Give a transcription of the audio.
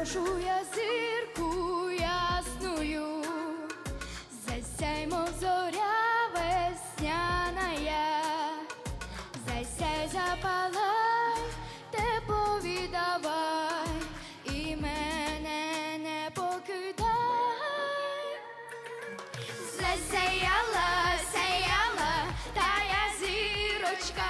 Божу я зірку ясную, засяй, мов зоря весняная, засяй, запалай, те, повідавай, і мене не покидай. Засяяла, сяяла, та я зірочка,